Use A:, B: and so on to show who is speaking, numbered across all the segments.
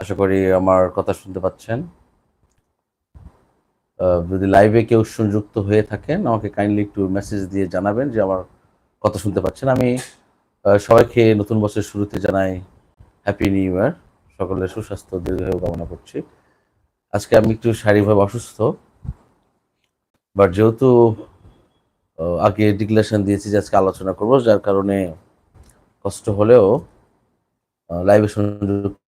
A: আশা করি আমার কথা শুনতে পাচ্ছেন। যদি লাইভে কেউ সংযুক্ত হয়ে থাকেন, আমাকে কাইন্ডলি একটু মেসেজ দিয়ে জানাবেন যে আমার কথা শুনতে পাচ্ছেন। আমি সবাইকে নতুন বছরের শুরুতে জানাই হ্যাপি নিউ ইয়ার সকলের সুস্বাস্থ্য, দীর্ঘায়ু কামনা করছি। আজকে আমি একটু শারীরিকভাবে অসুস্থ বাট যেহেতু আগে ডিক্লারেশন দিয়েছি যে আজকে আলোচনা করব, যার কারণে কষ্ট হলেও লাইভে সংযুক্ত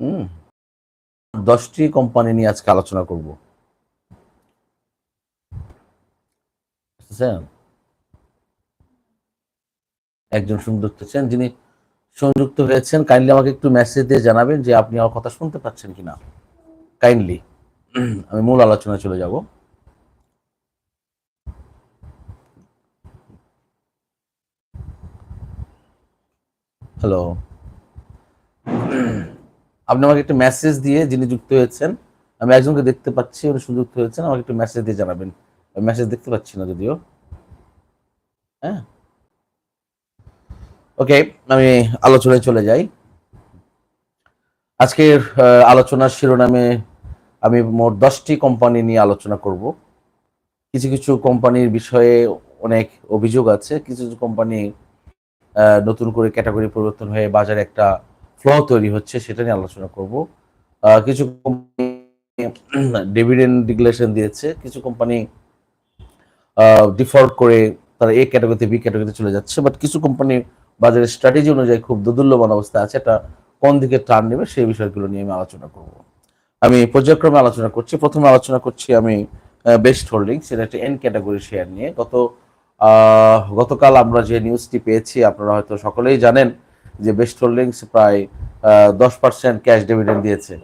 A: হুম। দশটি কোম্পানি নিয়ে আজকে আলোচনা করব। একজন সংযুক্ত হচ্ছেন যিনি সংযুক্ত হয়েছেন কাইন্ডলি আমাকে একটু মেসেজ দিয়ে জানাবেন যে আপনি আমার কথা শুনতে পাচ্ছেন কিনা। কাইন্ডলি আমি মূল আলোচনায় চলে যাব। হ্যালো আপনি আমাকে একটু মেসেজ দিয়ে যিনি যুক্ত হয়েছেন, আমি একজনকে দেখতে পাচ্ছি, উনি সুযুক্ত হয়েছেন, আমাকে একটু মেসেজ দিয়ে জানাবেন। মেসেজ দেখতে পাচ্ছি না যদিও। হ্যাঁ? ওকে আমি আলোচনায় চলে যাই। আজকের আলোচনার শিরোনামে আমি মোট দশটি কোম্পানি নিয়ে আলোচনা করব। কিছু কিছু কোম্পানির বিষয়ে অনেক অভিযোগ আছে, কিছু কিছু কোম্পানি নতুন করে ক্যাটাগরি পরিবর্তন হয়ে বাজারে একটা ফ্লো তৈরি হচ্ছে, সেটা নিয়ে আলোচনা করব। কিছু কোম্পানি ডিভিডেন্ড ডিক্লারেশন দিয়েছে, কিছু কোম্পানি ডিফল্ট করে তারা এ ক্যাটাগরিতে বি ক্যাটাগরিতে চলে যাচ্ছে বাট কিছু কোম্পানি বাজারের স্ট্র্যাটেজি অনুযায়ী খুব দোদুল্যমান অবস্থা আছে, এটা কোন দিকে টার্ন নেবে সেই বিষয়গুলো নিয়ে আমি আলোচনা করব। আমি পর্যায়ক্রমে আলোচনা করছি, প্রথমে আলোচনা করছি আমি বেস্ট হোল্ডিং সেটা একটা এন ক্যাটাগরি শেয়ার নিয়ে। গত গতকাল আমরা যে নিউজটি পেয়েছি, আপনারা হয়তো সকলেই জানেন যে বেস্ট হোল্ডিংস প্রায় দশ পার্সেন্ট ক্যাশ ডিভিডেন্ড দিয়েছে।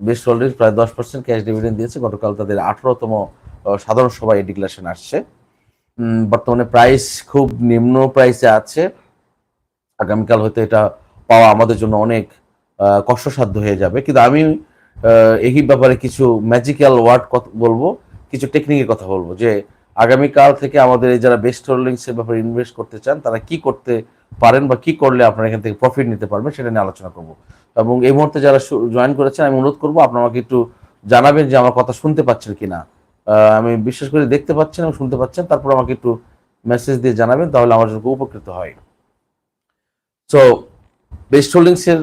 A: বেস্ট হোল্ডিংস প্রায় দশ পার্সেন্ট ক্যাশ ডিভিডেন্ড দিয়েছে। গতকাল তাদের আঠারোতম সাধারণ সভায় ডিক্লারেশন আসছে। বর্তমানে প্রাইস খুব নিম্ন প্রাইসে আছে। আগামীকাল হয়তো এটা পাওয়া আমাদের জন্য অনেক কষ্টসাধ্য হয়ে যাবে। কিন্তু আমি এই ব্যাপারে কিছু ম্যাজিক্যাল ওয়ার্ড কথা বলব, কিছু টেকনিকের কথা বলব যে আগামীকাল থেকে আমাদের এই যারা বেস্ট হোল্ডিংস এর ব্যাপারে ইনভেস্ট করতে চান, তারা কি করতে পারেন বা কি করলে আপনারা এখান থেকে প্রফিট নিতে পারবেন সেটা নিয়ে আলোচনা করব। এবং এই মুহূর্তে যারা জয়েন করেছেন, আমি অনুরোধ করব আপনারা আমাকে একটু জানাবেন যে আমার কথা শুনতে পাচ্ছেন কিনা। আমি বিশেষ করে দেখতে পাচ্ছেন এবং শুনতে পাচ্ছেন, তারপর আমাকে একটু মেসেজ দিয়ে জানাবেন, তাহলে আমার জন্য উপকৃত হয়। সো বেস্ট হোল্ডিংসের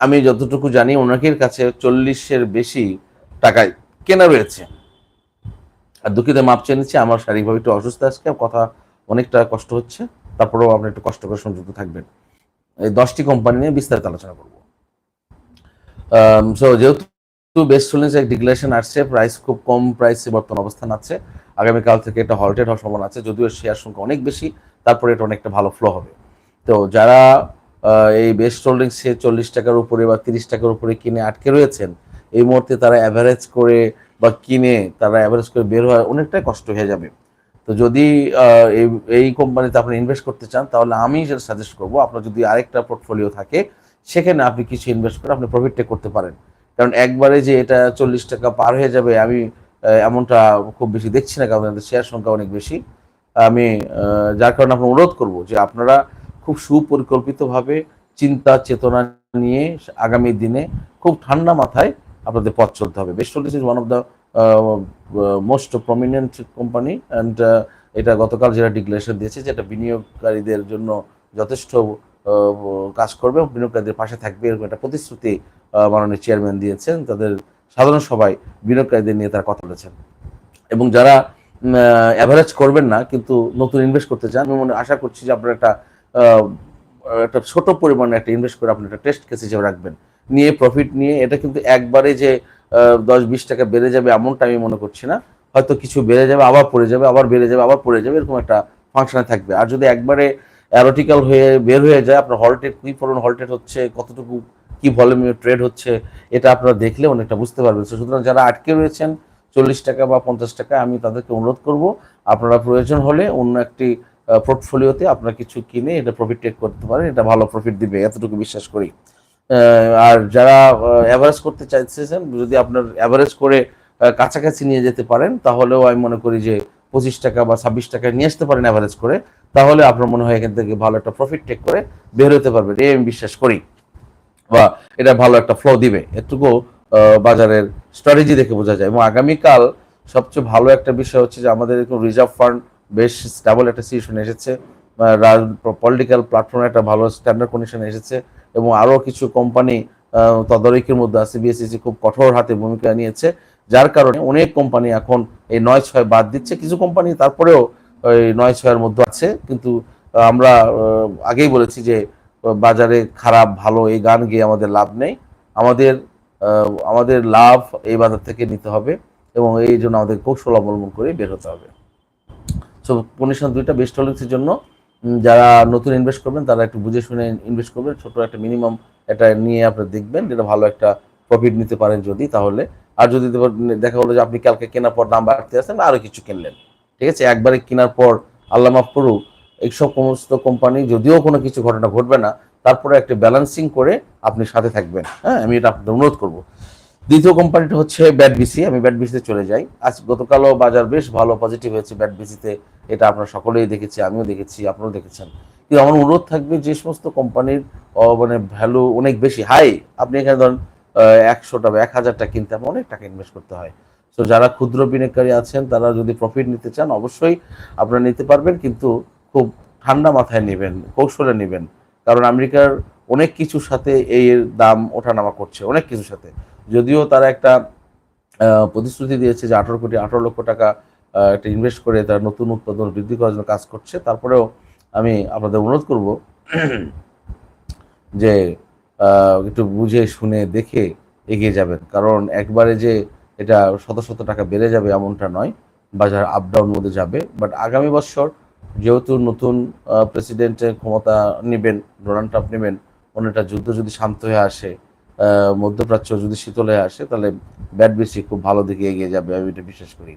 A: আমি যতটুকু জানি, ওনাকের কাছে চল্লিশের বেশি টাকায় কেনা রয়েছে। আর দুঃখিত মাপ চেয়ে নিচ্ছি, আমার শারীরিকভাবে একটু অসুস্থ আজকে, কথা অনেকটা কষ্ট হচ্ছে, তারপরেও আপনি একটু কষ্ট করে সংযুক্ত থাকবেন। এই দশটি কোম্পানি নিয়ে বিস্তারিত আলোচনা করব। সো যেহেতু বেস্ট হোল্ডিংস এক ডিক্লারেশন আসছে প্রাইস খুব কম প্রাইসে বর্তমান অবস্থান আছে, আগামীকাল থেকে এটা হল্টেড হওয়ার সম্ভাবনা আছে, যদিও শেয়ার সংখ্যা অনেক বেশি, তারপরে এটা অনেকটা ভালো ফ্লো হবে। তো যারা এই বেস্ট হোল্ডিংসে চল্লিশ টাকার উপরে বা তিরিশ টাকার উপরে কিনে আটকে রয়েছেন, এই মুহূর্তে তারা অ্যাভারেজ করে বা কিনে তারা অ্যাভারেজ করে বের হওয়া অনেকটাই কষ্ট হয়ে যাবে। তো যদি এই কোম্পানিতে আপনি ইনভেস্ট করতে চান, তাহলে আমি যেটা সাজেস্ট করব, আপনার যদি আরেকটা পোর্টফোলিও থাকে, সেখানে আপনি কিছু ইনভেস্ট করে আপনি প্রফিট টেক করতে পারেন। কারণ একবারে যে এটা চল্লিশ টাকা পার হয়ে যাবে, আমি এমনটা খুব বেশি দেখছি না, কারণ শেয়ার সংখ্যা অনেক বেশি। আমি যার কারণে আপনার অনুরোধ করব যে আপনারা খুব সুপরিকল্পিতভাবে চিন্তা চেতনা নিয়ে আগামী দিনে খুব ঠান্ডা মাথায় আপনাদের পথ চলতে হবে। Best is one of the most prominent company and এটা গতকাল যেটা ডিক্লারেশন দিয়েছে যেটা বিনিয়োগকারীদের জন্য যথেষ্ট কাজ করবে বিনিয়োগকারীদের পাশে থাকবে এরকম একটা প্রতিশ্রুতি আহ, মাননীয় চেয়ারম্যান দিয়েছেন। তাদের সাধারণ সবাই বিনিয়োগকারীদের নিয়ে তারা কথা বলেছেন। এবং যারা অ্যাভারেজ করবেন না কিন্তু নতুন ইনভেস্ট করতে চান আমি মনে আশা করছি যে আপনারা একটা একটা ছোট পরিমাণে একটা ইনভেস্ট করে আপনি একটা টেস্ট কেস হিসেবে রাখবেন। নিয়ে প্রফিট নিয়ে, এটা কিন্তু একবারে যে দশ বিশ টাকা বেড়ে যাবে এমনটা আমি মনে করছি না। হয়তো কিছু বেড়ে যাবে, আবার পড়ে যাবে, আবার বেড়ে যাবে, আবার পড়ে যাবে, এরকম একটা ফাংশনে থাকবে। আর যদি একবারে অ্যারোটিক্যাল হয়ে বের হয়ে যায়, আপনার হলটেড কী পরিমাণ হলটেড হচ্ছে, কতটুকু কি ভলিউমে ট্রেড হচ্ছে, এটা আপনারা দেখলে অনেকটা বুঝতে পারবেন। সুতরাং যারা আটকে রয়েছেন, চল্লিশ টাকা বা পঞ্চাশ টাকা, আমি তাদেরকে অনুরোধ করব, আপনারা প্রয়োজন হলে অন্য একটি পোর্টফোলিওতে আপনারা কিছু কিনে এটা প্রফিট টেক করতে পারেন। এটা ভালো প্রফিট দিবে, এতটুকু বিশ্বাস করি। আর যারা অ্যাভারেজ করতে চাইছেন, যদি আপনার অ্যাভারেজ করে কাছাকাছি নিয়ে যেতে পারেন, তাহলেও আমি মনে করি যে পঁচিশ টাকা বা ছাব্বিশ টাকা নিয়ে আসতে পারেন অ্যাভারেজ করে। তাহলে আপনার মনে হয় এখান থেকে ভালো একটা প্রফিট টেক করে বের হতে পারবেন এই আমি বিশ্বাস করি। বা এটা ভালো একটা ফ্লো দিবে। এটুকু বাজারের স্ট্র্যাটেজি দেখে বোঝা যায়। এবং আগামীকাল সবচেয়ে ভালো একটা বিষয় হচ্ছে যে আমাদের এরকম রিজার্ভ ফান্ড বেশ স্টেবল একটা সিচুয়েশন এসেছে। পলিটিক্যাল প্ল্যাটফর্মে একটা ভালো স্ট্যান্ডার্ড কন্ডিশন এসেছে। এবং আরও কিছু কোম্পানি তদারকির মধ্যে আছে। বিএসসিসি খুব কঠোর হাতে ভূমিকা নিয়েছে। যার কারণে অনেক কোম্পানি এখন এই নয় ছয় বাদ দিচ্ছে। কিছু কোম্পানি তারপরেও ওই নয় ছয়ের মধ্যে আছে। কিন্তু আমরা আগেই বলেছি যে, বাজারে খারাপ, ভালো, এই গান গিয়ে আমাদের লাভ নেই। আমাদের আমাদের লাভ এই বাজার থেকে নিতে হবে এবং এই জন্য আমাদের কৌশল অবলম্বন করে বের হতে হবে। সো কন্ডিশন দুইটা বেস্ট হোল্ডিংসের জন্য যারা নতুন ইনভেস্ট করবেন, তারা একটু বুঝে শুনে ইনভেস্ট করবেন। ছোট একটা মিনিমাম এটা নিয়ে আপনারা দেখবেন, যেটা ভালো একটা প্রফিট নিতে পারেন যদি, তাহলে। আর যদি দেখ- হলো যে আপনি কালকে কেনার পর দাম বাড়তে আসেন আরও কিছু কিনলেন। ঠিক আছে? একবারে কেনার পর আল্লাহ মাফ করুক এইসব সমস্ত কোম্পানি যদিও কোনো কিছু ঘটনা ঘটবে না, তারপরে একটা ব্যালেন্সিং করে আপনি সাথে থাকবেন। হ্যাঁ? আমি এটা আপনাদের অনুরোধ করব। দ্বিতীয় কোম্পানিটা হচ্ছে ব্যাট বিসি আমি ব্যাট বিসিতে চলে যাই। আজ গতকালও বাজার বেশ ভালো পজিটিভ হয়েছে ব্যাট বিসিতে এটা আপনারা সকলেই দেখেছি, আমিও দেখেছি, আপনারাও দেখেছেন। কিন্তু আমার অনুরোধ থাকবে যে সমস্ত কোম্পানির মানে ভ্যালু অনেক বেশি। হাই, আপনি এখানে ধরেন একশো টাকা এক হাজার টাকা কিনতে আপনার অনেক টাকা ইনভেস্ট করতে হয়। তো যারা ক্ষুদ্র বিনিয়োগকারী আছেন, তারা যদি প্রফিট নিতে চান, অবশ্যই আপনারা নিতে পারবেন, কিন্তু খুব ঠান্ডা মাথায় নেবেন, কৌশলে নেবেন। কারণ আমেরিকার অনেক কিছুর সাথে এই এর দাম ওঠানামা করছে, অনেক কিছুর সাথে। যদিও তারা একটা প্রতিশ্রুতি দিয়েছে যে আঠারো কোটি, আঠারো লক্ষ টাকা একটা ইনভেস্ট করে তারা নতুন উৎপাদন বৃদ্ধি করার জন্য কাজ করছে। তারপরেও আমি আপনাদের অনুরোধ করব যে একটু বুঝে, শুনে, দেখে এগিয়ে যাবেন। কারণ একবারে যে এটা শত শত টাকা বেড়ে যাবে এমনটা নয়, বাজার আপ ডাউন মধ্যে যাবে। বাট আগামী বছর যেহেতু নতুন প্রেসিডেন্টের ক্ষমতা নেবেন ডোনাল্ড ট্রাম্প নেবেন অনেকটা যুদ্ধ যদি শান্ত হয়ে আসে মধ্যপ্রাচ্য যদি শীতল আসে তাহলে ব্যাট বেশি খুব ভালো দিকে এগিয়ে যাবে আমি এটা বিশ্বাস করি।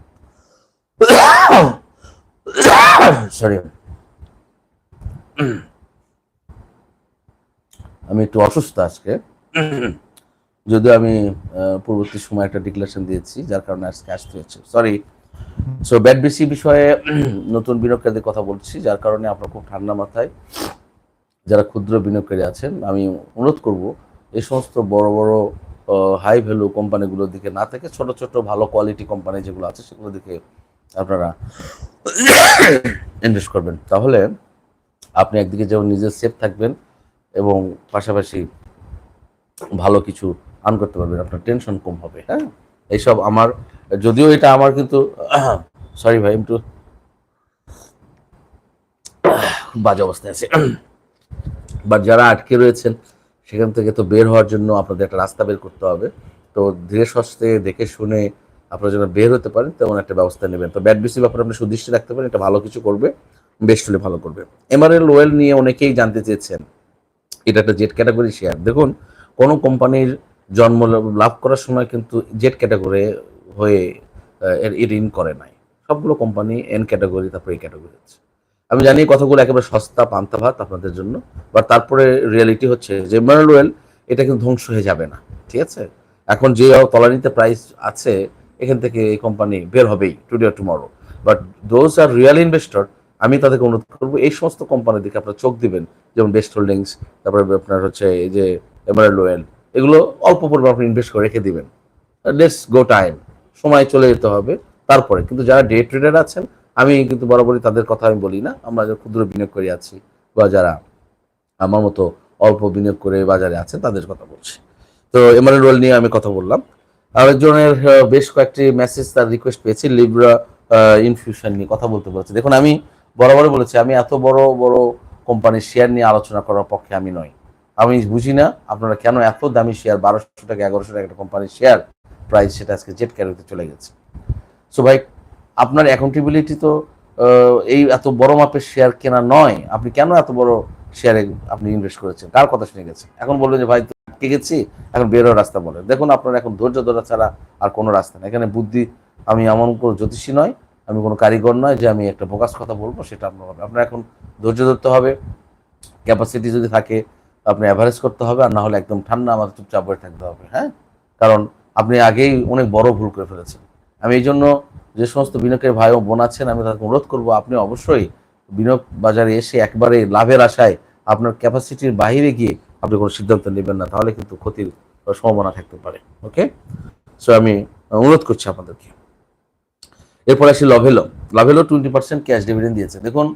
A: সরি আমি একটু অসুস্থ আজকে। যদিও আমি আহ, পূর্ববর্তী সময় একটা ডিক্লারেশন দিয়েছি যার কারণে আজকে আসতে হচ্ছে। সরি সো ব্যাট বেশি বিষয়ে নতুন বিনিয়োগকারীদের কথা বলছি যার কারণে আপনার খুব ঠান্ডা মাথায় যারা ক্ষুদ্র বিনিয়োগকারী আছেন আমি অনুরোধ করব এই সমস্ত বড় বড় হাই ভ্যালু কোম্পানিগুলোর দিকে না থেকে ছোট ছোট ভালো কোয়ালিটি কোম্পানি যেগুলো আছে সেগুলোর দিকে আপনারা ইনভেস্ট করবেন। তাহলে আপনি একদিকে যেমন নিজে সেফ থাকবেন এবং পাশাপাশি ভালো কিছু আর্ন করতে পারবেন, আপনার টেনশন কম হবে হ্যাঁ? এইসব আমার, যদিও এটা আমার কিন্তু সরি ভাই, একটু বাজে অবস্থায় আছে। বাট যারা আটকে রয়েছেন সেখান থেকে তো বের হওয়ার জন্য আপনাদের একটা রাস্তা বের করতে হবে। তো ধীরে সস্তে দেখে শুনে আপনারা যেন বের হতে পারেন, তেমন একটা ব্যবস্থা নেবেন। তো ব্যাট বিসি ব্যাপারে আপনি সুদৃষ্টি রাখতে পারেন, এটা ভালো কিছু করবে, বেস্ট হলে ভালো করবে। এমআরএল, ওয়েল নিয়ে অনেকেই জানতে চেয়েছেন, এটা একটা জেট ক্যাটাগরি শেয়ার দেখুন, কোনো কোম্পানির জন্ম লাভ করার সময় কিন্তু জেট ক্যাটাগরি হয়ে এর ইন করে নাই। সবগুলো কোম্পানি এন ক্যাটাগরি তারপরে এই ক্যাটাগরি হচ্ছে। আমি জানি কথাগুলো একেবারে সস্তা, পান্তা ভাত আপনাদের জন্য বাট তারপরে রিয়েলিটি হচ্ছে যে এমারেল ওয়েল এটা কিন্তু ধ্বংস হয়ে যাবে না, ঠিক আছে? এখন যে তলানিতে প্রাইস আছে, এখান থেকে এই কোম্পানি বের হবেই today R tomorrow but those are real investor আমি তাদেরকে অনুরোধ করব, এই সমস্ত কোম্পানির দিকে আপনারা চোখ দিবেন, যেমন বেস্ট হোল্ডিংস তারপরে আপনার হচ্ছে এই যে এমারেল ওয়েল এগুলো অল্প পরিমাণ আপনি ইনভেস্ট করে রেখে দিবেন। লেটস গো টাইম সময় চলে যেতে হবে, তারপরে। কিন্তু যারা ডে ট্রেডার আছেন আমি কিন্তু বরাবরই তাদের কথা আমি বলি না। আমরা যারা ক্ষুদ্র বিনিয়োগ করে আছি বা যারা আমার মতো অল্প বিনিয়োগ করে বাজারে আছেন তাদের কথা বলছি। তো এমআরএল রোল নিয়ে আমি কথা বললাম। আরেকজনের বেশ কয়েকটি মেসেজ তার রিকোয়েস্ট পেয়েছি লিব্রা ইনফিউশন নিয়ে কথা বলতে বলেছে। দেখুন, আমি বরাবরই বলেছি, আমি এত বড় বড় কোম্পানির শেয়ার নিয়ে আলোচনা করার পক্ষে আমি নই। আমি বুঝি না আপনারা কেন এত দামি শেয়ার বারোশো টাকা এগারোশো টাকা একটা কোম্পানির শেয়ার প্রাইস সেটা আজকে জেট ক্যারিতে চলে গেছে। সো ভাই আপনার অ্যাকাউন্টেবিলিটি তো এই এত বড় মাপের শেয়ার কেনা নয়। আপনি কেন এত বড় শেয়ারে আপনি ইনভেস্ট করেছেন? কার কথা শুনে গেছেন? এখন বলবেন যে, ভাই আটকে গেছি, এখন বেরোয় রাস্তা বলেন দেখুন, আপনার এখন ধৈর্য ধরা ছাড়া আর কোনো রাস্তা নেই। এখানে বুদ্ধি, আমি এমন কোনো জ্যোতিষী নয়, আমি কোনো কারিগর নয় যে, আমি একটা বোকাস কথা বলব, সেটা আপনার হবে। আপনার এখন ধৈর্য ধরতে হবে ক্যাপাসিটি যদি থাকে, আপনি অ্যাভারেজ করতে হবে, আর না হলে একদম ঠান্ডা আমাদের চুপচাপ হয়ে থাকতে হবে হ্যাঁ? কারণ আপনি আগেই অনেক বড় ভুল করে ফেলেছেন। আমি এই জন্য যে সমস্ত বিনিয়োগের ভাই ও বোন আছেন, আমি তাদেরকে অনুরোধ করব, আপনি অবশ্যই বিনিয়োগ বাজারে এসে একবারে লাভের আশায় আপনার ক্যাপাসিটির বাইরে গিয়ে আপনি কোনো সিদ্ধান্ত নেবেন না, তাহলে কিন্তু ক্ষতির সম্ভাবনা থাকতে পারে। ওকে সো আমি অনুরোধ করছি আপনাদেরকে। এরপর আসি Lovello Lovello twenty percent cash dividend দিয়েছে। দেখুন,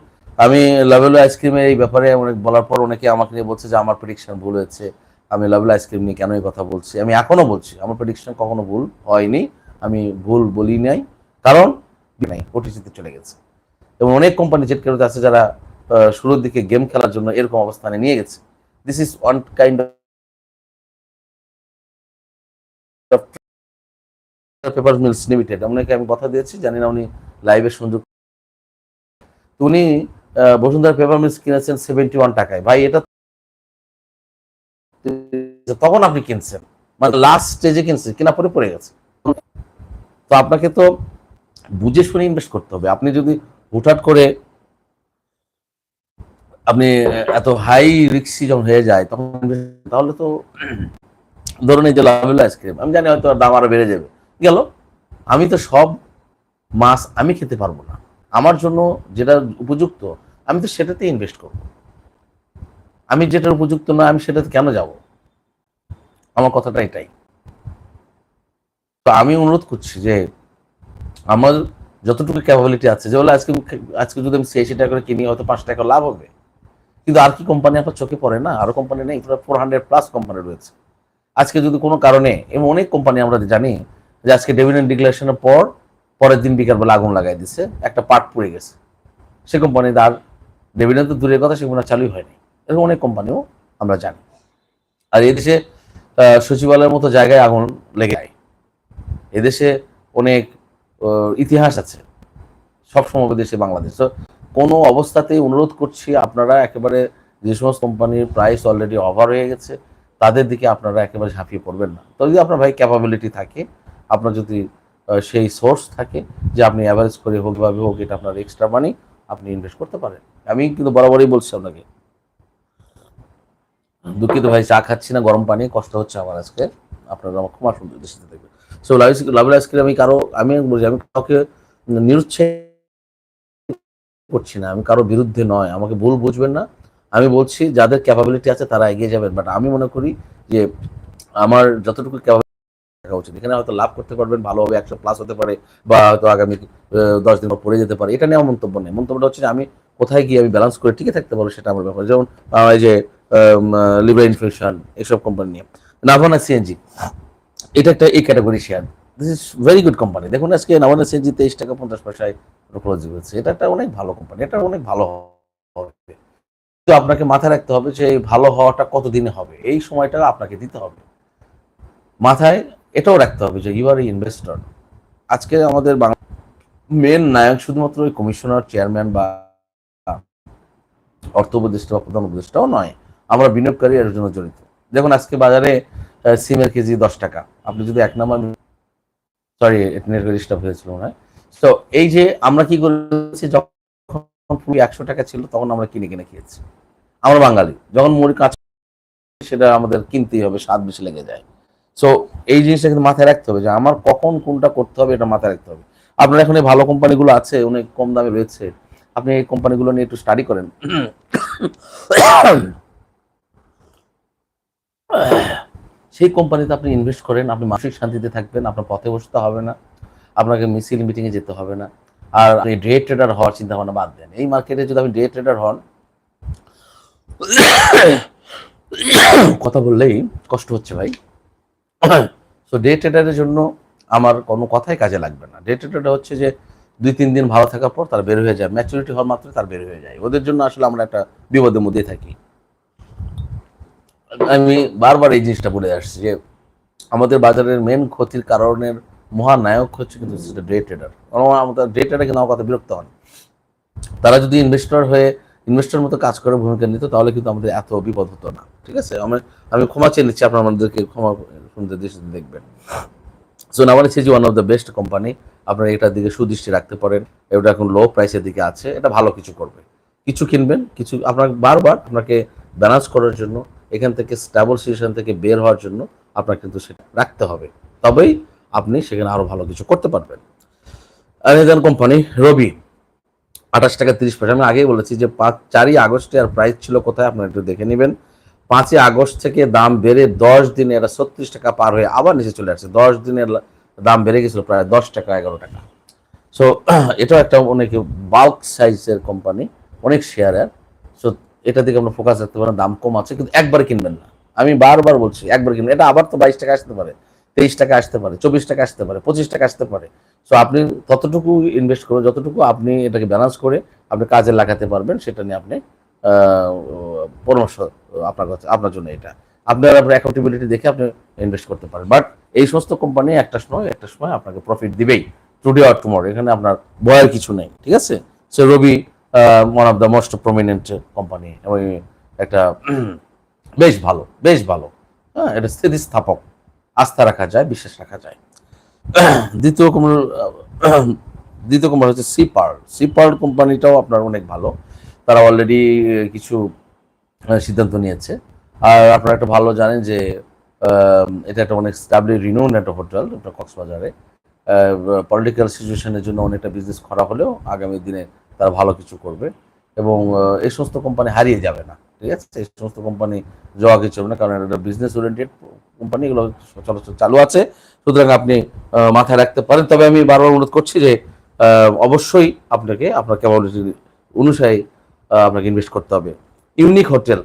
A: আমি লাভেলো আইসক্রিমের এই ব্যাপারে অনেক বলার পর অনেকে আমাকে নিয়ে বলছে যে, আমার প্রেডিকশন ভুল হয়েছে। আমি লাভেলো আইসক্রিম নিয়ে কেন এই কথা বলছি? আমি এখনও বলছি, আমার প্রেডিকশন কখনো ভুল হয়নি। আমি ভুল বলি নাই। কারণ নাই ওটিসিতে চলে গেছে। এবং অনেক কোম্পানি জেট কেরোতে আছে যারা শুরুর দিকে গেম খেলার জন্য এরকম অবস্থানে নিয়ে গেছে। This is one kind paper mills limited আপনাকে আমি কথা দিয়েছি, জানি না উনি লাইভে সুযোগ তো উনি বসুন্ধরা পেপার মিলস কিনেছেন সেভেন্টি ওয়ান টাকায়। ভাই, এটা তখন আপনি কিনছেন। মানে লাস্ট স্টেজে কিনছেন, কিনা পরে পড়ে গেছে। তো আপনাকে তো বুঝে শুনে ইনভেস্ট করতে হবে। আপনি যদি হুটহাট করে আপনি এত হাই রিক্সি যখন হয়ে যায়, তখন তাহলে তো ধরুন এই যে লাভেল আইসক্রিম আমি জানি হয়তো দাম আরও বেড়ে যাবে। গেল, আমি তো সব মাছ আমি খেতে পারব না। আমার জন্য যেটা উপযুক্ত, আমি তো সেটাতে ইনভেস্ট করব। আমি যেটা উপযুক্ত না, আমি সেটাতে কেন যাব? আমার কথাটা এটাই। তো আমি অনুরোধ করছি যে আমার যতটুকু ক্যাপাবিলিটি আছে, যে বলে আজকে আজকে যদি আমি ছিয়াশি টাকা করে কিনি, হয়তো পাঁচ টাকা লাভ হবে। কিন্তু আর কি কোম্পানি আপনার চোখে পড়ে না? আরও কোম্পানি নেই ফোর হান্ড্রেড প্লাস কোম্পানি রয়েছে। আজকে যদি কোনো কারণে এবং অনেক কোম্পানি আমরা জানি, যে আজকে ডেভিডেন্ড ডিক্লারেশনের পর, পরের দিন বিকালবেলা আগুন লাগাই দিছে, একটা পার্ট পড়ে গেছে। সে কোম্পানি তার ডেভিডেন্ড তো দূরের কথা, সে কোম্পানি চালুই হয়নি। এরকম অনেক কোম্পানিও আমরা জানি। আর এদেশে সচিবালয়ের মতো জায়গায় আগুন লেগে যায়। এদেশে অনেক ইতিহাস আছে। সব সময় দেশে বাংলাদেশ। তো কোনো অবস্থাতেই অনুরোধ করছি আপনারা একেবারে যে সমস্ত কোম্পানির প্রাইস অলরেডি ওভার হয়ে গেছে, তাদের দিকে আপনারা একেবারে ঝাঁপিয়ে পড়বেন না। তো যদি আপনার ভাই ক্যাপাবিলিটি থাকে, আপনার যদি সেই সোর্স থাকে যে আপনি অ্যাভারেজ করে হোক বা হোক, এটা আপনার এক্সট্রা মানি আপনি ইনভেস্ট করতে পারেন। আমি কিন্তু বরাবরই বলছি আপনাকে। দুঃখিত ভাই, চা খাচ্ছি না, গরম পানি, কষ্ট হচ্ছে আমার আজকে। আপনারা আমার সুন্দর দৃষ্টিতে দেখবেন। সো লাভেল আজকে আমি কারও, আমি বলছি, আমি কাউকে নিরুৎসাহ করছি না, আমি কারও বিরুদ্ধে নয়, আমাকে ভুল বুঝবেন না। আমি বলছি, যাদের ক্যাপাবিলিটি আছে তারা এগিয়ে যাবেন বাট আমি মনে করি যে আমার যতটুকু ক্যাপাবিলিটি উচিত। এখানে হয়তো লাভ করতে পারবেন, ভালো হবে, একশো প্লাস হতে পারে, বা হয়তো আগামী দশ দিন পর পড়ে যেতে পারে। এটা নিয়ে আমার মন্তব্য নেই। মন্তব্যটা হচ্ছে আমি কোথায় গিয়ে আমি ব্যালেন্স করে টিকে থাকতে পারব সেটা আমার ব্যাপার। যেমন এই যে লিবার ইনফ্লেশন এসব কোম্পানি নিয়ে। নাভানা সিএনজি এটা একটা এই category share this is very good company দেখুন, আজকে নাভানা সিএনজি তেইশ টাকা পঞ্চাশ পয়সায় ক্লোজ হয়েছে এটা একটা অনেক ভালো কোম্পানি এটা অনেক ভালো হবে। তো আপনাকে মাথায় রাখতে হবে যে ভালো হওয়াটা কতদিনে হবে? এই সময়টা আপনাকে দিতে হবে। মাথায় এটাও রাখতে হবে যে ইউ আর ইনভেস্টর আজকে আমাদের বাংলা মেন নায়ক শুধুমাত্র ওই কমিশনার চেয়ারম্যান বা অর্থ উপদেষ্টা বা প্রধান উপদেষ্টাও নয়, আমরা বিনিয়োগকারী এর জন্য জড়িত। দেখুন, আজকে বাজারে সিমের কেজি দশ টাকা আপনি যদি এক নাম্বার সরি নেটওয়ার্ক ডিস্টার্ব হয়েছিল মনে হয় তো এই যে আমরা কি করেছি যখন একশো টাকা ছিল তখন আমরা কিনে কিনে খেয়েছি আমরা বাঙালি যখন মুড়ি কাঁচা সেটা আমাদের কিনতেই হবে স্বাদ বেশি লেগে যায় সো এই জিনিসটা কিন্তু মাথায় রাখতে হবে যে আমার কখন কোনটা করতে হবে এটা মাথায় রাখতে হবে আপনার এখন ভালো কোম্পানিগুলো আছে অনেক কম দামে রয়েছে আপনি এই কোম্পানিগুলো নিয়ে একটু স্টাডি করেন সেই কোম্পানিতে আপনি ইনভেস্ট করেন, আপনি মানসিক শান্তিতে থাকবেন, আপনার পথে বসতে হবে না, আপনাকে মিছিল মিটিংয়ে যেতে হবে না। আর আপনি ডে ট্রেডার হওয়ার চিন্তা ভাবনা বাদ দেন। এই মার্কেটে যদি আপনি ডে ট্রেডার হন, কথা বললেই কষ্ট হচ্ছে ভাই। সো ডে ট্রেডারের জন্য আমার কোনো কথাই কাজে লাগবে না। ডে ট্রেডারটা হচ্ছে যে দুই, তিন দিন ভালো থাকার পর তার বের হয়ে যায়। ম্যাচুরিটি হওয়ার মাত্র তার বের হয়ে যায়। ওদের জন্য আসলে আমরা একটা বিপদের মধ্যে থাকি। আমি বারবার এই জিনিসটা বলে আসছি যে আমাদের বাজারের মেন ক্ষতির কারণের মহানায়ক হচ্ছে কিন্তু ডে ট্রেডার আমাদের ডে ট্রেডার কিন্তু আমার কথা বিরক্ত হন। তারা যদি ইনভেস্টর হয়ে ইনভেস্টর মতো কাজ করে ভূমিকা নিত, তাহলে কিন্তু আমাদের এত বিপদ হতো না। ঠিক আছে? আমি আমি ক্ষমা চেয়ে নিচ্ছি, আপনার আমাদেরকে ক্ষমা দৃষ্টিতে দেখবেন। সো নামার যে one of the best company আপনারা এটার দিকে সুদৃষ্টি রাখতে পারেন। এটা এখন লো প্রাইসের দিকে আছে। এটা ভালো কিছু করবে। কিছু কিনবেন, কিছু আপনার বারবার আপনাকে ব্যালেন্স করার জন্য এখান থেকে স্ট্যাবল সিচুয়েশন থেকে বের হওয়ার জন্য আপনার কিন্তু সেটা রাখতে হবে। তবেই আপনি সেখানে আরও ভালো কিছু করতে পারবেন। আমেজান কোম্পানি রবি, আঠাশ টাকা তিরিশ পয়সা। আমি আগেই বলেছি যে পাঁচ, চারই আগস্টে আর প্রাইস ছিল কোথায় আপনারা একটু দেখে নেবেন। পাঁচই আগস্ট থেকে দাম বেড়ে দশ দিনে এরা ছত্রিশ টাকা পার হয়ে আবার নিচে চলে আসছে। দশ দিনের দাম বেড়ে গেছিল প্রায় দশ টাকা, এগারো টাকা। সো এটাও একটা অনেক বাল্ক সাইজের কোম্পানি অনেক শেয়ারের এটা দিকে আমরা ফোকাস রাখতে পারেন দাম কম আছে, কিন্তু একবার কিনবেন না। আমি বারবার বলছি, একবার কিনবেন। এটা আবার তো বাইশ টাকা আসতে পারে, তেইশ টাকা আসতে পারে, চব্বিশ টাকা আসতে পারে, পঁচিশ টাকা আসতে পারে। সো আপনি ততটুকু ইনভেস্ট করে, যতটুকু আপনি এটাকে ব্যালেন্স করে আপনি কাজে লাগাতে পারবেন, সেটা নিয়ে আপনি পরামর্শ আপনার কাছে, আপনার জন্য এটা। আপনার আপনার অ্যাকাউন্টেবিলিটি দেখে আপনি ইনভেস্ট করতে পারেন। বাট এই সমস্ত কোম্পানি একটা সময় একটা সময় আপনাকে প্রফিট দিবেই। টুডে অর টুমোর এখানে আপনার ভয়ের কিছু নেই, ঠিক আছে? সে Robi one of the most prominent company এবং একটা, বেশ ভালো বেশ ভালো। হ্যাঁ এটা স্থিতিস্থাপক। আস্থা রাখা যায়, বিশ্বাস রাখা যায়। দ্বিতীয় কোম্পানি দ্বিতীয় কোম্পানি হচ্ছে সিপার সিপার কোম্পানিটাও আপনার অনেক ভালো। তারা অলরেডি কিছু সিদ্ধান্ত নিয়েছে। আর আপনারা একটা ভালো জানেন যে এটা একটা অনেক স্টাবলি রিনোন একটা হোটেল কক্সবাজারে। পলিটিক্যাল সিচুয়েশনের জন্য অনেকটা বিজনেস করা হলেও আগামী দিনে তারা ভালো কিছু করবে এবং এই সমস্ত কোম্পানি হারিয়ে যাবে না, ঠিক আছে? এই সমস্ত কোম্পানি যাওয়া কিছু হবে না, কারণ এটা বিজনেস ওরিয়েন্টেড কোম্পানি এগুলো সচরাচর চালু আছে। সুতরাং আপনি মাথায় রাখতে পারেন। তবে আমি বারবার অনুরোধ করছি যে অবশ্যই আপনাকে, আপনার ক্যাপাবিলিটি অনুসারে আপনাকে ইনভেস্ট করতে হবে। ইউনিক হোটেল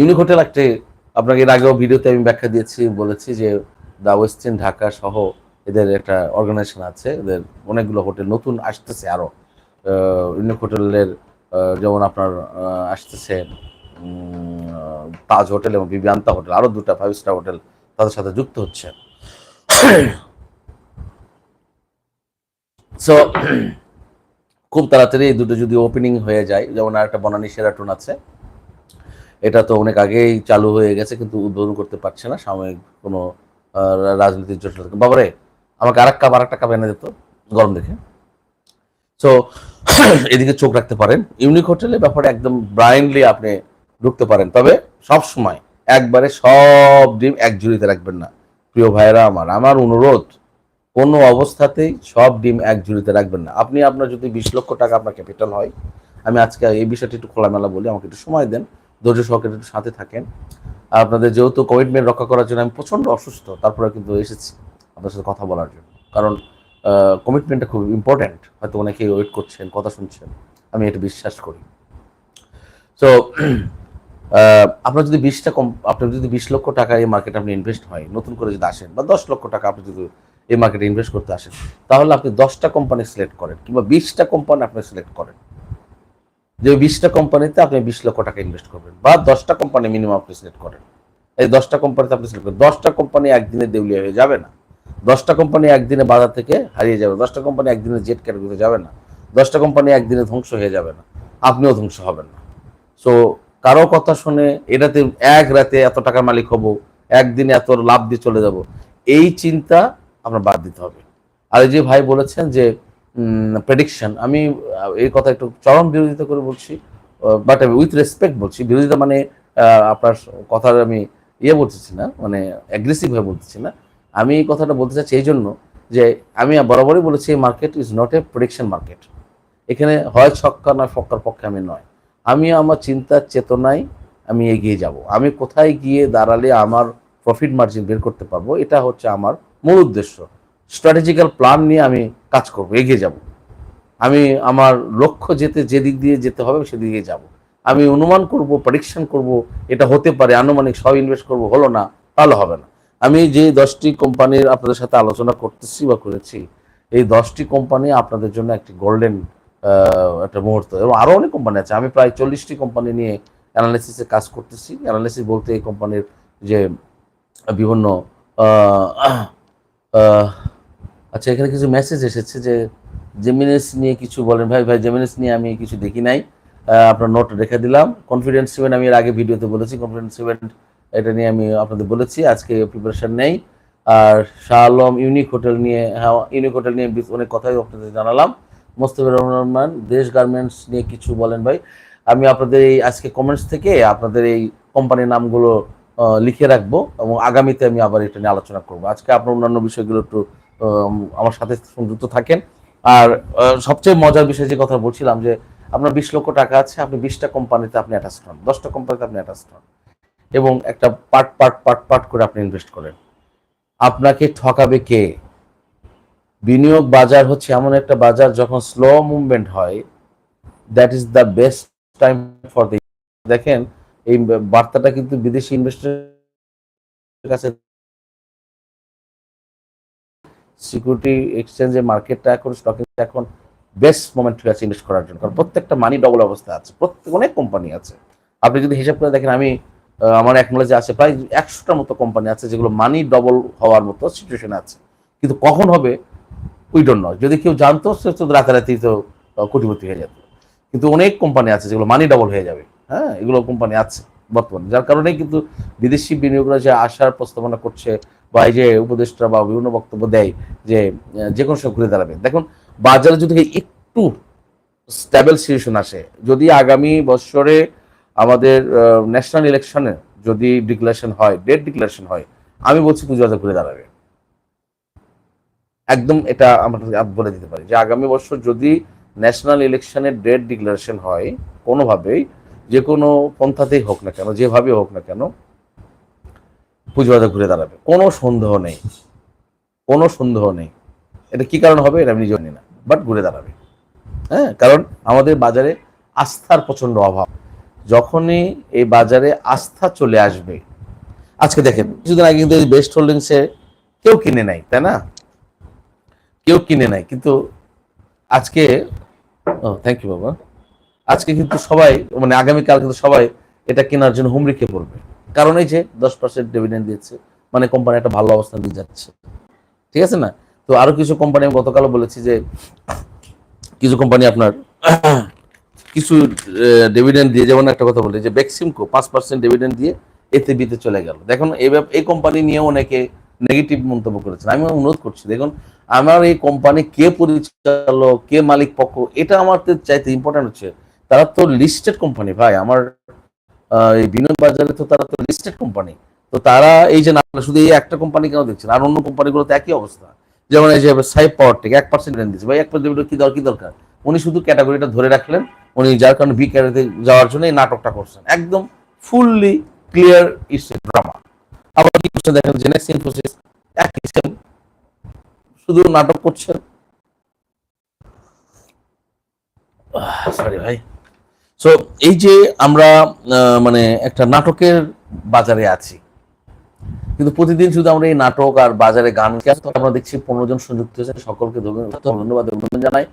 A: ইউনিক হোটেল একটি, আপনাকে এর আগেও ভিডিওতে আমি ব্যাখ্যা দিয়েছি, বলেছি যে দ্য ওয়েস্টার্ন ঢাকা সহ এদের একটা অর্গানাইজেশন আছে। এদের অনেকগুলো হোটেল নতুন আসতেছে আরও ইউনিক হোটেলের যেমন আপনার আসতেছে তাজ হোটেল এবং বিবিয়ান্তা হোটেল আরও দুটা ফাইভ স্টার হোটেল তাদের সাথে যুক্ত হচ্ছে। সো খুব তাড়াতাড়ি এই দুটো যদি ওপেনিং হয়ে যায়, যেমন আর একটা বনানী সেরাটন আছে, এটা তো অনেক আগেই চালু হয়ে গেছে, কিন্তু উদ্বোধন করতে পারছে না, সাময়িক কোনো রাজনীতির জটিলতা। বাবারে, আমাকে আর এক কাপ আর একটা কাপ এনে দিত গরম দেখে। সো এদিকে চোখ রাখতে পারেন। ইউনিক হোটেলের ব্যাপারে একদম ব্লাইন্ডলি আপনি ঢুকতে পারেন। তবে সব সময় একবারে সব ডিম এক ঝুড়িতে রাখবেন না। প্রিয় ভাইরা আমার আমার অনুরোধ, কোনো অবস্থাতেই সব ডিম এক ঝুড়িতে রাখবেন না। আপনি আপনার যদি বিশ লক্ষ টাকা আপনার ক্যাপিটাল হয়, আমি আজকে এই বিষয়টি একটু খোলামেলা বলি, আমাকে একটু সময় দেন। ধৈর্য সহকারে একটু সাথে থাকেন। আপনাদের যেহেতু কমিটমেন্ট রক্ষা করার জন্য আমি প্রচণ্ড অসুস্থ তারপরে কিন্তু এসেছি আপনার সাথে কথা বলার জন্য। কারণ কমিটমেন্টটা খুব ইম্পর্ট্যান্ট হয়তো অনেকেই ওয়েট করছেন, কথা শুনছেন। আমি এটা বিশ্বাস করি। সো আপনার যদি বিশটা কম আপনার যদি বিশ লক্ষ টাকা এই মার্কেটে আপনি ইনভেস্ট হয়, নতুন করে যদি আসেন, বা দশ লক্ষ টাকা আপনি যদি এই মার্কেটে ইনভেস্ট করতে আসেন, তাহলে আপনি দশটা কোম্পানি সিলেক্ট করেন, কিংবা বিশটা কোম্পানি আপনি সিলেক্ট করেন। যে বিশটা কোম্পানিতে আপনি বিশ লক্ষ টাকা ইনভেস্ট করবেন, বা দশটা কোম্পানি মিনিমাম আপনি সিলেক্ট করেন। এই দশটা কোম্পানিতে আপনি সিলেক্ট করেন। দশটা কোম্পানি একদিনে দেউলিয়া হয়ে যাবে না। দশটা কোম্পানি একদিনে বাজার থেকে হারিয়ে যাবে। দশটা কোম্পানি একদিনে জেট ক্যাটাগরিতে যাবে না। দশটা কোম্পানি একদিনে ধ্বংস হয়ে যাবে না। আপনিও ধ্বংস হবেন না। সো কারও কথা শুনে এটাতে এক রাতে এত টাকার মালিক হব, একদিনে এত লাভ দিয়ে চলে যাব, এই চিন্তা আপনার বাদ দিতে হবে। আর যে ভাই বলেছেন যে প্রেডিকশন আমি, এই কথা একটু চরম বিরোধিতা করে বলছি বাট আমি উইথ রেসপেক্ট বলছি। বিরোধিতা মানে আপনার কথার আমি ইয়ে বলতেছি না মানে অ্যাগ্রেসিভ হয়ে বলতেছি না। আমি এই কথাটা বলতে চাচ্ছি এই জন্য যে আমি বরাবরই বলেছি এই market is not a prediction market এখানে হয় ছক্কা নয় ফক্কার পক্ষে আমি নয়। আমি আমার চিন্তার চেতনায় আমি এগিয়ে যাব। আমি কোথায় গিয়ে দাঁড়ালে আমার প্রফিট মার্জিন বের করতে পারব? এটা হচ্ছে আমার মূল উদ্দেশ্য। স্ট্র্যাটেজিক্যাল প্ল্যান নিয়ে আমি কাজ করব, এগিয়ে যাব। আমি আমার লক্ষ্য যেতে, যে দিক দিয়ে যেতে হবে সেদিকে যাব। আমি অনুমান করব প্রেডিকশন করব, এটা হতে পারে, আনুমানিক সব ইনভেস্ট করব, হলো না, তাহলে হবে না। আমি যে দশটি কোম্পানির আপনাদের সাথে আলোচনা করতেছি বা করেছি, এই দশটি কোম্পানি আপনাদের জন্য একটি গোল্ডেন একটা মুহূর্ত। এবং আরও অনেক কোম্পানি আছে। আমি প্রায় চল্লিশটি কোম্পানি নিয়ে অ্যানালিসিসে কাজ করতেছি। অ্যানালিসিস বলতে এই কোম্পানির যে বিভিন্ন আচ্ছা এখানে কিছু মেসেজ এসেছে যে জেমিনেস নিয়ে কিছু বলেন। ভাই ভাই জেমিনেস নিয়ে আমি কিছু দেখি নাই। আপনার নোট রেখে দিলাম। কনফিডেন্স সেভেন আমি এর আগে ভিডিওতে বলেছি। কনফিডেন্স সেভেন এটা নিয়ে আমি আপনাদের বলেছি, আজকে প্রিপারেশন নেই। আর শাহ আলম ইউনিক হোটেল নিয়ে হ্যাঁ ইউনিক হোটেল নিয়ে অনেক কথাই আপনাদের জানালাম। মোস্তফির রহমান, দেশ গার্মেন্টস নিয়ে কিছু বলেন ভাই। আমি আপনাদের এই আজকে কমেন্টস থেকে আপনাদের এই কোম্পানির নামগুলো লিখে রাখব এবং আগামীতে আমি আবার এটা নিয়ে আলোচনা করব। আজকে আপনার অন্যান্য বিষয়গুলো একটু আমার সাথে সংযুক্ত থাকেন। আর সবচেয়ে মজার বিষয় যে কথা বলছিলাম যে আপনার বিশ লক্ষ টাকা আছে, আপনি বিশটা কোম্পানিতে আপনি অ্যাটাচ হন। দশটা কোম্পানিতে আপনি অ্যাটাচ হন। এবং একটা পার্ট পার্ট পার্ট পার্ট করে আপনি ইনভেস্ট করেন। আপনাকে ঠকাবে কে? বিনিয়োগ বাজার হচ্ছে এমন একটা বাজার যখন স্লো মুভমেন্ট হয় that is the best time for the দেখেন, এই বার্তাটা কিন্তু বিদেশি ইনভেস্টরের কাছে সিকিউরিটি এক্সচেঞ্জের মার্কেটটা এখন স্টক এখন বেস্ট মোমেন্ট হয়ে আছে ইনভেস্ট করার জন্য। কারণ প্রত্যেকটা মানি ডবল অবস্থা আছে, প্রত্যেক, অনেক কোম্পানি আছে। আপনি যদি হিসাব করে দেখেন, আমি আমার এক নলেজে আছে, প্রায় একশোটার মতো কোম্পানি আছে যেগুলো মানি ডবল হওয়ার মতো সিচুয়েশন আছে। কিন্তু কখন হবে? উই ডোন্ট নো যদি কেউ জানতো, সে তো রাতারাতি তো কোটিপতি হয়ে যেত। কিন্তু অনেক কোম্পানি আছে যেগুলো মানি ডবল হয়ে যাবে। হ্যাঁ এগুলো কোম্পানি আছে বর্তমানে। যার কারণে কিন্তু বিদেশি বিনিয়োগরা যে আসার প্রস্তাবনা করছে বা এই যে উপদেষ্টা বা বিভিন্ন বক্তব্য দেয় যে যে কোনো সময় ঘুরে দাঁড়াবে। দেখুন, বাজারে যদি একটু স্ট্যাবল সিচুয়েশন আসে, যদি আগামী বছরে আমাদের ন্যাশনাল ইলেকশনে যদি ডিক্লারেশন হয় ডেট ডিক্লারেশন হয়, আমি বলছি পুজো পুজোবাজার ঘুরে দাঁড়াবে। একদম এটা আমরা বলে দিতে পারি যে আগামী বছর যদি ন্যাশনাল ইলেকশনের ডেট ডিক্লারেশন হয়, কোনোভাবেই, যে কোনো পন্থাতেই হোক না কেন যেভাবে হোক না কেন পুজোবাজার ঘুরে দাঁড়াবে। কোনো সন্দেহ নেই। কোনো সন্দেহ নেই। এটা কি কারণ হবে, এটা আমি নিজেও জানি না। বাট ঘুরে দাঁড়াবে। হ্যাঁ কারণ আমাদের বাজারে আস্থার প্রচণ্ড অভাব। যখনই এই বাজারে আস্থা চলে আসবে, আজকে দেখেন, কিছুদিন আগে কিন্তু বেস্ট হোল্ডিংসে কেউ কিনে নাই, তাই না? কেউ কিনে নাই, কিন্তু আজকে, ও থ্যাংক ইউ বাবা। আজকে কিন্তু সবাই মানে আগামীকাল কিন্তু সবাই এটা কেনার জন্য খেয়ে পড়বে। কারণ এই যে দশ পার্সেন্ট ডিভিডেন্ড দিয়েছে মানে কোম্পানি একটা ভালো অবস্থান দিয়ে যাচ্ছে। ঠিক আছে না? তো আরও কিছু কোম্পানি আমি গতকালও বলেছি যে, কিছু কোম্পানি আপনার কিছু ডিভিডেন্ড দিয়ে, যেমন একটা কথা বলি যে বেক্সিমকো পাঁচ পার্সেন্ট ডিভিডেন্ড দিয়ে এতে বিতে চলে গেল। দেখুন এই এই কোম্পানি নিয়ে অনেকে নেগেটিভ মন্তব্য করেছেন। আমি অনুরোধ করছি, দেখুন, আমার এই কোম্পানি কে পরিচালক, কে মালিক পক্ষ, এটা আমার চাইতে ইম্পর্টেন্ট হচ্ছে। তারা তো লিস্টেড কোম্পানি ভাই। আমার এই বিনিয়োগ বাজারে তো তারা তো লিস্টেড কোম্পানি তো তারা এই যে না, শুধু এই একটা কোম্পানি কেন দেখছেন? আর অন্য কোম্পানিগুলো তো একই অবস্থা। যেমন এই যে সাইপ পাওয়ার টেক এক পার্সেন্ট দিচ্ছে ভাই, এক পার্সেন্ট কি দরকার কি দরকার? উনি শুধু ক্যাটাগরিটা ধরে রাখলেন উনি যার কারণে বি ক্যাটাগরিতে যাওয়ার জন্য এই নাটকটা করছেন। একদম ফুললি ক্লিয়ার ইস ড্রামা আবার কি করছেন দেখেন জেনেক্স ইনফোসিস একই same, শুধু নাটক করছেন। সরি ভাই। সো এই যে আমরা মানে একটা নাটকের বাজারে আছি কিন্তু প্রতিদিন শুধু আমরা এই নাটক আর বাজারে গান আমরা দেখছি পনেরো জন সংযুক্ত হয়েছে সকলকে ধন্যবাদ অভিনন্দন জানাই।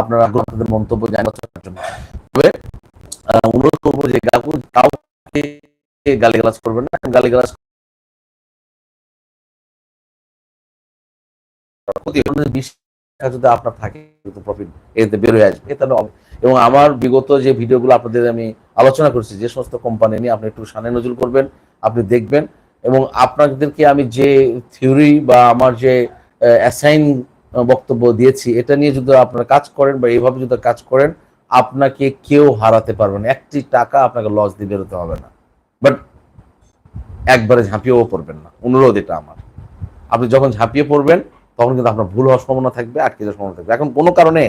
A: আপনারা আপনাদের মন্তব্য জানার জন্য তবে অনুরোধ করব যে কাউকে কাউকে গালিগালাজ করবেন না গালিগালাজ আপনার থাকে প্রফিট এতে বেরোয় আসবে এতে এবং আমার বিগত যে ভিডিওগুলো আপনাদের আমি আলোচনা করছি, যে সমস্ত কোম্পানি নিয়ে আপনি একটু সানে নজর করবেন, আপনি দেখবেন, এবং আপনাদেরকে আমি যে থিওরি বা আমার যে অ্যাসাইন বক্তব্য দিয়েছি। এটা নিয়ে যদি আপনারা কাজ করেন বা এইভাবে যদি কাজ করেন, আপনাকে কেউ হারাতে পারবে না। একটি টাকা আপনাকে লস দিয়ে বেরোতে হবে না। বাট একবারে ঝাঁপিয়েও পড়বেন না। অনুরোধ এটা আমার। আপনি যখন ঝাঁপিয়ে পড়বেন, তখন কিন্তু আপনার ভুল হওয়ার সম্ভাবনা থাকবে, আটকে যাওয়ার সম্ভাবনা থাকবে। এখন কোনো কারণে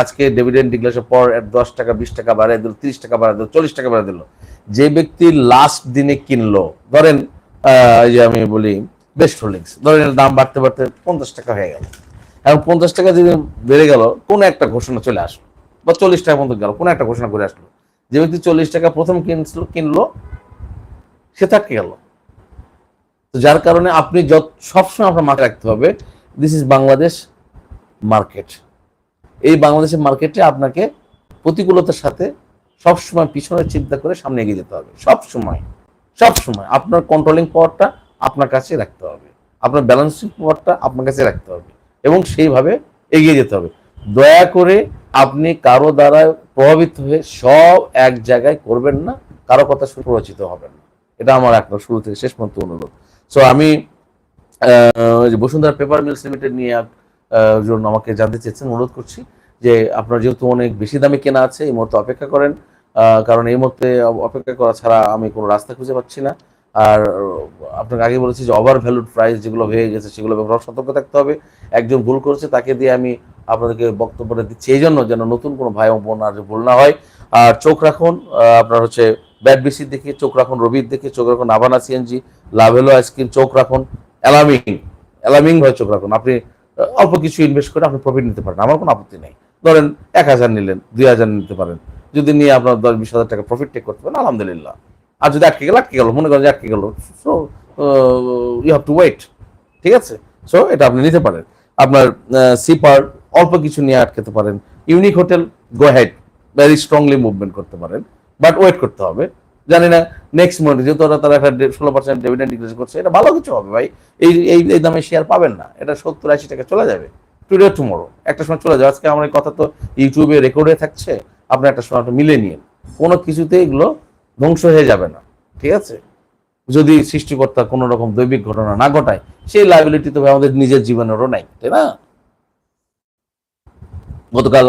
A: আজকে ডিভিডেন্ড ডিক্লারেশন পর দশ টাকা, বিশ টাকা বাড়ায় দিল, তিরিশ টাকা বাড়ায় দিল, চল্লিশ টাকা বাড়ায় দিল। যে ব্যক্তি লাস্ট দিনে কিনলো, ধরেন যে আমি বলি বেস্ট হোল্ডিংস ধরেন দাম বাড়তে বাড়তে পঞ্চাশ টাকা হয়ে গেল। এখন পঞ্চাশ টাকা যদি বেড়ে গেল, কোনো একটা ঘোষণা চলে আসলো, বা চল্লিশ টাকা পর্যন্ত গেল, কোনো একটা ঘোষণা করে আসলো। যে ব্যক্তি চল্লিশ টাকা প্রথম কিনছিল, কিনলো, সে থাকতে গেল। তো যার কারণে আপনি যত, সবসময় আপনার মাথায় রাখতে হবে দিস ইজ বাংলাদেশ মার্কেট এই বাংলাদেশের মার্কেটে আপনাকে প্রতিকূলতার সাথে সবসময় পিছনে চিন্তা করে সামনে এগিয়ে যেতে হবে। সব সময় সব সময় আপনার কন্ট্রোলিং পাওয়ারটা আপনার কাছে রাখতে হবে। আপনার ব্যালেন্সিং পাওয়ারটা আপনার কাছে রাখতে হবে। এবং সেইভাবে এগিয়ে যেতে হবে। দয়া করে আপনি কারও দ্বারা প্রভাবিত হয়ে সব এক জায়গায় করবেন না, কারও কথা শুনে প্ররোচিত হবেন না। এটা আমার একবার শুরু থেকে শেষ পর্যন্ত অনুরোধ। সো আমি বসুন্ধরা পেপার মিলস লিমিটেড নিয়ে জন্য আমাকে জানতে চেয়েছেন, অনুরোধ করছি যে আপনার যেহেতু অনেক বেশি দামে কেনা আছে, এই মুহূর্তে অপেক্ষা করেন। কারণ এই মুহূর্তে অপেক্ষা করা ছাড়া আমি কোনো রাস্তা খুঁজে পাচ্ছি না। আর আপনাকে আগে বলেছি যে ওভার ভ্যালুড প্রাইস যেগুলো হয়ে গেছে সেগুলো ব্যাপারে সতর্ক থাকতে হবে। একজন ভুল করেছে তাকে দিয়ে আমি আপনাদেরকে বক্তব্যটা দিচ্ছি। এই জন্য যেন নতুন কোনো ভাই বোন আর ভুল না হয়। আর চোখ রাখুন আপনার হচ্ছে ব্যাট বিসির দিকে, চোখ রাখুন রবির দিকে, চোখ রাখুন আবানা সিএনজি লাভেলো আইসক্রিম, চোখ রাখুন অ্যালামিং অ্যালামিং ভাবে চোখ রাখুন। আপনি অল্প কিছু ইনভেস্ট করে আপনি প্রফিট নিতে পারেন। আমার কোনো আপত্তি নেই। ধরেন এক হাজার নিলেন, দুই হাজার নিতে পারেন। যদি নিয়ে আপনার দশ বিশ হাজার টাকা প্রফিট টেক করতে পারেন, আলহামদুলিল্লাহ। আর যদি আটকে গেল আটকে গেল, মনে করেন যে আটকে গেল। So you have to wait ঠিক আছে? সো এটা আপনি নিতে পারেন। আপনার সিপার অল্প কিছু নিয়ে আটকেতে পারেন। Unique Hotel go head very strongly movement করতে পারেন। বাট ওয়েট করতে হবে। জানি না নেক্সট মন্থ যেহেতু ওরা তারা একটা ষোলো পার্সেন্ট ডিভিডেন্ড ডিক্লেয়ার করছে, এটা ভালো কিছু হবে ভাই। এই এই এই দামে শেয়ার পাবেন না। এটা সত্তর আশি টাকা চলে যাবে। টুডে টুমোরো একটা সময় চলে যাবে। আজকে আমার কথা তো ইউটিউবে রেকর্ডে থাকছে। আপনি একটা সময় মিলে নিন কোনো কিছুতে এগুলো ধ্বংস হয়ে যাবে না, ঠিক আছে? যদি সৃষ্টিকর্তা কোনো রকম দৈবিক ঘটনা না ঘটায়, সেই লাইবিলিটি তো আমাদের নিজের জীবনেরও নাই, তাই না? গতকাল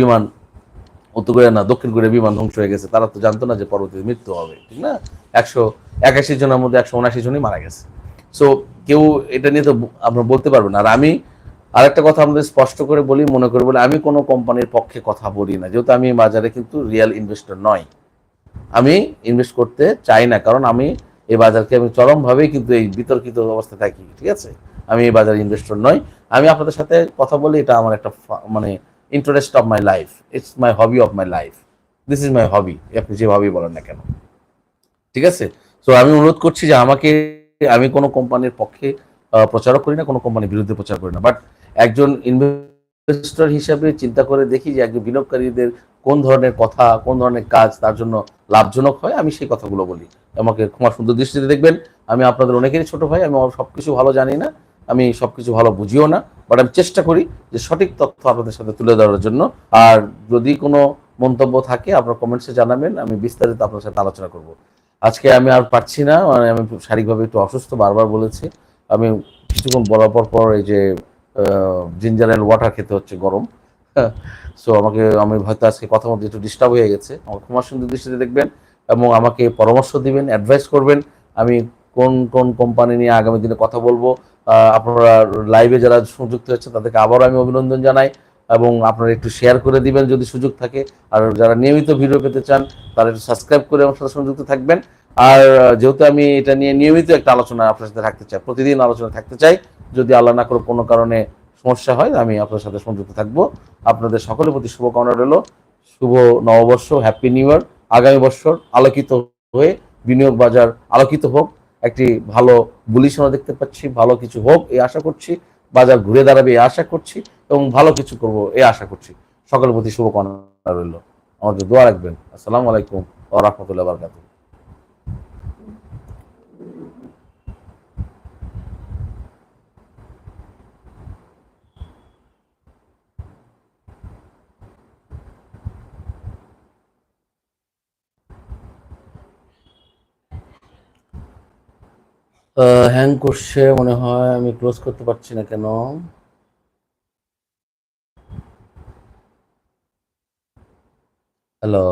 A: বিমান উত্তর কোরিয়া না, দক্ষিণ কোরিয়ার বিমান ধ্বংস হয়ে গেছে, তারা তো জানতো না যে পরবর্তীতে মৃত্যু হবে, ঠিক না? একশো একাশি জনের মধ্যে একশো উনাশি জনই মারা গেছে। সো কেউ এটা নিয়ে তো আপনার বলতে পারবেন না। আর আমি আরেকটা কথা আমাদের স্পষ্ট করে বলি, মনে করে বলি, আমি কোনো কোম্পানির পক্ষে কথা বলি না, যেহেতু আমি বাজারে কিন্তু রিয়েল ইনভেস্টর নয়। আমি ইনভেস্ট করতে চাই না, কারণ আমি এই বাজারকে আমি চরমভাবেই কিন্তু এই বিতর্কিত অবস্থায় থাকি, ঠিক আছে? আমি এই বাজারে ইনভেস্টর নই। আমি আপনাদের সাথে কথা বলি, এটা আমার একটা মানে interest of my life it's my hobby of my life this is my hobby আপনি যে হবি বলেন না কেন, ঠিক আছে? তো আমি অনুরোধ করছি যে আমাকে, আমি কোনো কোম্পানির পক্ষে প্রচারও করি না, কোনো কোম্পানির বিরুদ্ধে প্রচার করি না বাট একজন ইনভেস্টর হিসাবে চিন্তা করে দেখি যে একজন বিনিয়োগকারীদের কোন ধরনের কথা, কোন ধরনের কাজ তার জন্য লাভজনক হয়, আমি সেই কথাগুলো বলি। আমাকে ক্ষমা সুন্দর দৃষ্টিতে দেখবেন। আমি আপনাদের অনেকেরই ছোট ভাই, আমি সব কিছু ভালো জানি না, আমি সব কিছু ভালো বুঝিও না বাট আমি চেষ্টা করি যে সঠিক তথ্য আপনাদের সাথে তুলে ধরার জন্য। আর যদি কোনো মন্তব্য থাকে, আপনার কমেন্টসে জানাবেন, আমি বিস্তারিত আপনার সাথে আলোচনা করব। আজকে আমি আর পারছি না মানে আমি শারীরিকভাবে একটু অসুস্থ বারবার বলেছি। আমি কিছুক্ষণ বলার পর পর এই যে জিঞ্জার অ্যান্ড ওয়াটার খেতে হচ্ছে গরম। সো আমাকে আমি হয়তো আজকে কথা মধ্যে একটু ডিস্টার্ব হয়ে গেছে। আমার ক্ষমা সুন্দর দৃষ্টিতে দেখবেন এবং আমাকে পরামর্শ দিবেন অ্যাডভাইস করবেন। আমি কোন কোন কোম্পানি নিয়ে আগামী দিনে কথা বলব। আপনারা লাইভে যারা সংযুক্ত হচ্ছে তাদেরকে আবারও আমি অভিনন্দন জানাই এবং আপনারা একটু শেয়ার করে দিবেন যদি সুযোগ থাকে। আর যারা নিয়মিত ভিডিও পেতে চান তারা একটু সাবস্ক্রাইব করে আমার সাথে সংযুক্ত থাকবেন। আর যেহেতু আমি এটা নিয়ে নিয়মিত একটা আলোচনা আপনার সাথে থাকতে চাই, প্রতিদিন আলোচনা থাকতে চাই, যদি আল্লাহ না করে কোনো কারণে সমস্যা হয়, আমি আপনার সাথে সংযুক্ত থাকব। আপনাদের সকলের প্রতি শুভকামনা রইল। শুভ নববর্ষ হ্যাপি নিউ ইয়ার আগামী বছর আলোকিত হয়ে বিনিয়োগ বাজার আলোকিত হোক। একটি ভালো বুলিশনা দেখতে পাচ্ছি, ভালো কিছু হোক, এই আশা করছি। বাজার ঘুরে দাঁড়াবে, এই আশা করছি। এবং ভালো কিছু করব, এই আশা করছি। সকলের প্রতি শুভকামনা রইল। আমাদের দোয়া রাখবেন। আসসালামু আলাইকুম ওয়া রাহমাতুল্লাহি বারাকাতুহু। হ্যাং করছে মনে হয় আমি ক্লোজ করতে পারছি না কেন? হ্যালো